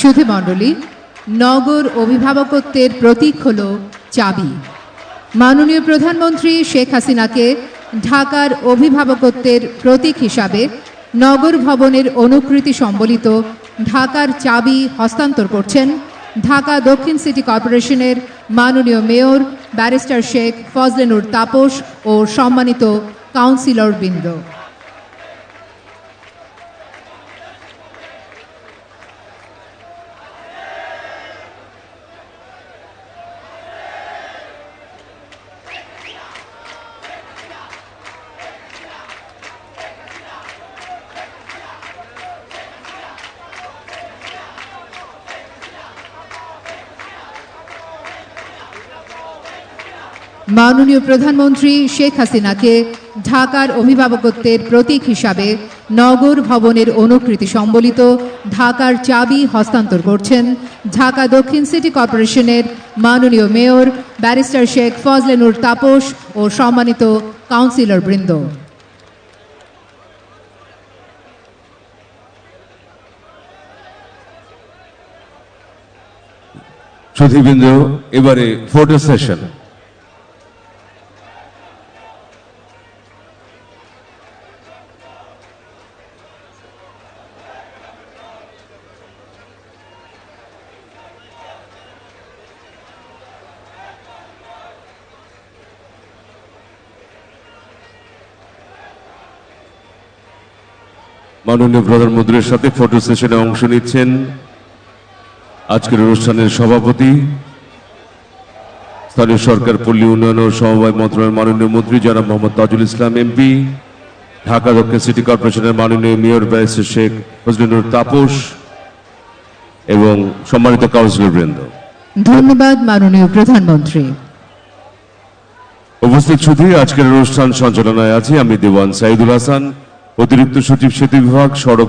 সুধীমণ্ডলী নগর অভিভাবকত্বের প্রতীক হল চাবি। মাননীয় প্রধানমন্ত্রী শেখ হাসিনাকে ঢাকার অভিভাবকত্বের প্রতীক হিসাবে নগর ভবনের অনুকৃতি সম্বলিত ঢাকার চাবি হস্তান্তর করছেন ঢাকা দক্ষিণ সিটি কর্পোরেশনের মাননীয় মেয়র, ব্যারিস্টার শেখ ফজলেনুর তাপস ও সম্মানিত কাউন্সিলর মাননীয় প্রধানমন্ত্রী শেখ হাসিনাকে ঢাকার অভিভাবকত্বের প্রতীক হিসাবে নগর ভবনের অনুকৃতি সম্বলিত ঢাকার চাবি হস্তান্তর করছেন ঢাকা দক্ষিণ সিটি কর্পোরেশনের মাননীয় মেয়র ব্যারিস্টার শেখ ফজলেনুর তাপস ও সম্মানিত কাউন্সিলর বৃন্দ। সুধীবৃন্দ এবারে ফটো সেশন। মাননীয় প্রধানমন্ত্রীর সাথে ফটো সেশনে অংশ নিচ্ছেন আজকের অনুষ্ঠানের সভাপতি স্থানীয় সরকার পল্লী উন্নয়ন ও সমবায় মন্ত্রণালয়ের মাননীয় মন্ত্রী জনাব মোহাম্মদ তাজুল ইসলাম এমপি ঢাকা দক্ষিণ সিটি কর্পোরেশনের মাননীয় মেয়র ব্যারিস্টার শেখ ফজলুনুর তাপস এবং সম্মানিত কাউন্সিলর বৃন্দ। ধন্যবাদ মাননীয় প্রধানমন্ত্রী। উপস্থিত শুধু আজকের অনুষ্ঠান সঞ্চালনায় আছি আমি দেওয়ান সাইদুল হাসান। অতিরিক্ত সচিব সেতু বিভাগ সড়ক